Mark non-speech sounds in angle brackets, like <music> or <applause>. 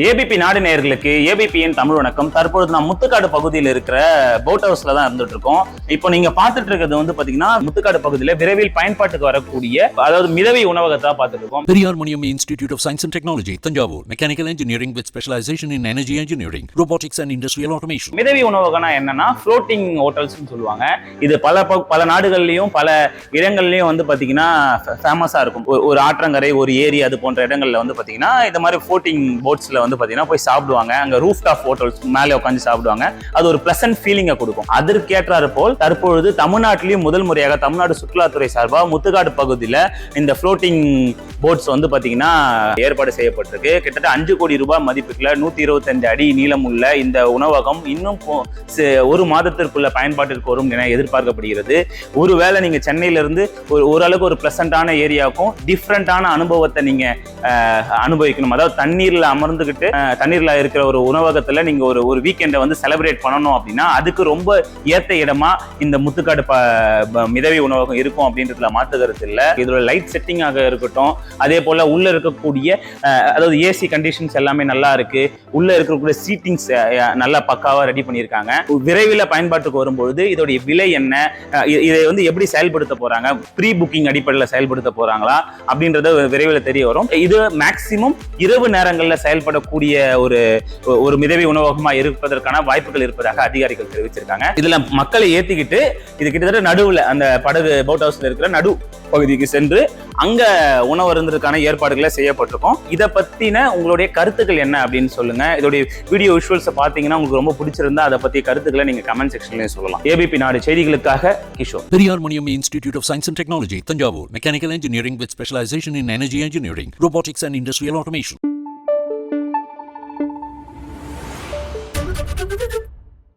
ABP நாடு நேயர்களுக்கு ஏபிபியின் தமிழ் வணக்கம். தற்பொழுது நாம் முத்துக்காடு பகுதியில் இருக்கிற போட் ஹவுஸ்ல தான் இருந்துட்டு இருக்கோம். இப்போ நீங்க பார்த்துட்டு இருக்கிறது வந்து பாத்தீங்கன்னா முத்துக்காடு பகுதியில விரைவில் பயன்பாட்டுக்கு வரக்கூடிய அதாவது மிதவை உணவகத்தை பார்த்துட்டு இருக்கோம். Periyar Maniam Institute of Science and Technology, Tanjavur. Mechanical Engineering with specialization in energy engineering, robotics and industrial automation. மிதவை உணவகம்னா என்னன்னா ஃப்ளோட்டிங் ஹோட்டல்ஸ்னு சொல்லுவாங்க. இது பல பல நாடுகள்லயும் பல இடங்கள்லயும் வந்து பாத்தீங்கன்னா ஃபேமஸா இருக்கும். ஒரு- ஒரு ஆற்றங்கரை ஒரு ஏரி அது போன்ற இடங்கள்ல வந்து பாத்தீங்கன்னா இந்த மாதிரி ஃப்ளோட்டிங் போட்ஸ்ல வந்து பார்த்தீங்கன்னா போய் சாப்பிடுவாங்க. அங்கே ரூஃப் டாப் ஹோட்டல்ஸ் மேலே உட்காந்து சாப்பிடுவாங்க. அது ஒரு பிளசன்ட் ஃபீலிங்கை கொடுக்கும். அதற்கேற்றாறு போல் தற்பொழுது தமிழ்நாட்டிலையும் முதல் முறையாக தமிழ்நாடு சுற்றுலாத்துறை சார்பாக முத்துக்காடு பகுதியில் இந்த ஃப்ளோட்டிங் போட்ஸ் வந்து பார்த்தீங்கன்னா ஏற்பாடு செய்யப்பட்டிருக்கு. கிட்டத்தட்ட அஞ்சு கோடி ரூபாய் மதிப்புக்குள்ள நூற்றி இருபத்தஞ்சு அடி நீளம் உள்ள இந்த உணவகம் இன்னும் ஒரு மாதத்திற்குள்ள பயன்பாட்டிற்கு வரும் என எதிர்பார்க்கப்படுகிறது. ஒருவேளை நீங்கள் சென்னையிலிருந்து ஒரு ஓரளவுக்கு ஒரு பிளசண்டான ஏரியாவுக்கும் டிஃப்ரெண்ட்டான அனுபவத்தை நீங்கள் அனுபவிக்கணும். அதாவது தண்ணீரில் அமர்ந்து அஹ், தண்ணீர்ல இருக்கிற ஒரு உணவகத்துல நீங்க ஒரு ஒரு வீக்கெண்டை வந்து செலிப்ரேட் பண்ணணும் அப்படின்னா அதுக்கு ரொம்ப ஏத்த இடமா இந்த முத்துக்காடு ப- மிதவை உணவகம் இருக்கும் அப்படின்றதுல மாத்து கருத்து இல்ல. இதோட லைட் செட்டிங்காக இருக்கட்டும் அதே போல உள்ள இருக்கக்கூடிய அதாவது ஏசி கண்டிஷன்ஸ் எல்லாமே நல்லா இருக்கு. உள்ள இருக்கக்கூடிய சீட்டிங்ஸ் நல்லா பக்காவா ரெடி பண்ணியிருக்காங்க. விரைவில் பயன்பாட்டுக்கு வரும்பொழுது இதோடைய விலை என்ன? இதை வந்து எப்படி செயல்படுத்த போறாங்க? ப்ரீ புக்கிங் அடிப்படையில் செயல்படுத்த போறாங்களா? அப்படின்றத விரைவில் தெரிய வரும். இது மேக்சிமம் இரவு நேரங்களில் செயல்பட இருக்கக்கூடிய ஒரு ஒரு மிதவை உணவகமா இருப்பதற்கான வாய்ப்புகள் இருப்பதாக அதிகாரிகள் தெரிவிச்சிருக்காங்க. இதுல மக்களை ஏத்திக்கிட்டு இது கிட்டத்தட்ட நடுவுல அந்த படகு போட் ஹவுஸ்ல இருக்கிற நடு பகுதிக்கு சென்று அங்க உணவு ஏற்பாடுகளை செய்யப்பட்டிருக்கும். இதை பத்தின உங்களுடைய கருத்துக்கள் என்ன அப்படின்னு சொல்லுங்க. இதோடைய வீடியோ விஷுவல்ஸை பார்த்தீங்கன்னா உங்களுக்கு ரொம்ப பிடிச்சிருந்தா அதை பத்தி கருத்துக்களை நீங்க கமெண்ட் செக்ஷன்லயும் சொல்லலாம். ஏபிபி நாடு செய்திகளுக்காக Kishore. Periyar Maniam institute of science and technology Thanjavur. Mechanical engineering with specialization in energy engineering robotics and industrial automation. Thank <laughs> you.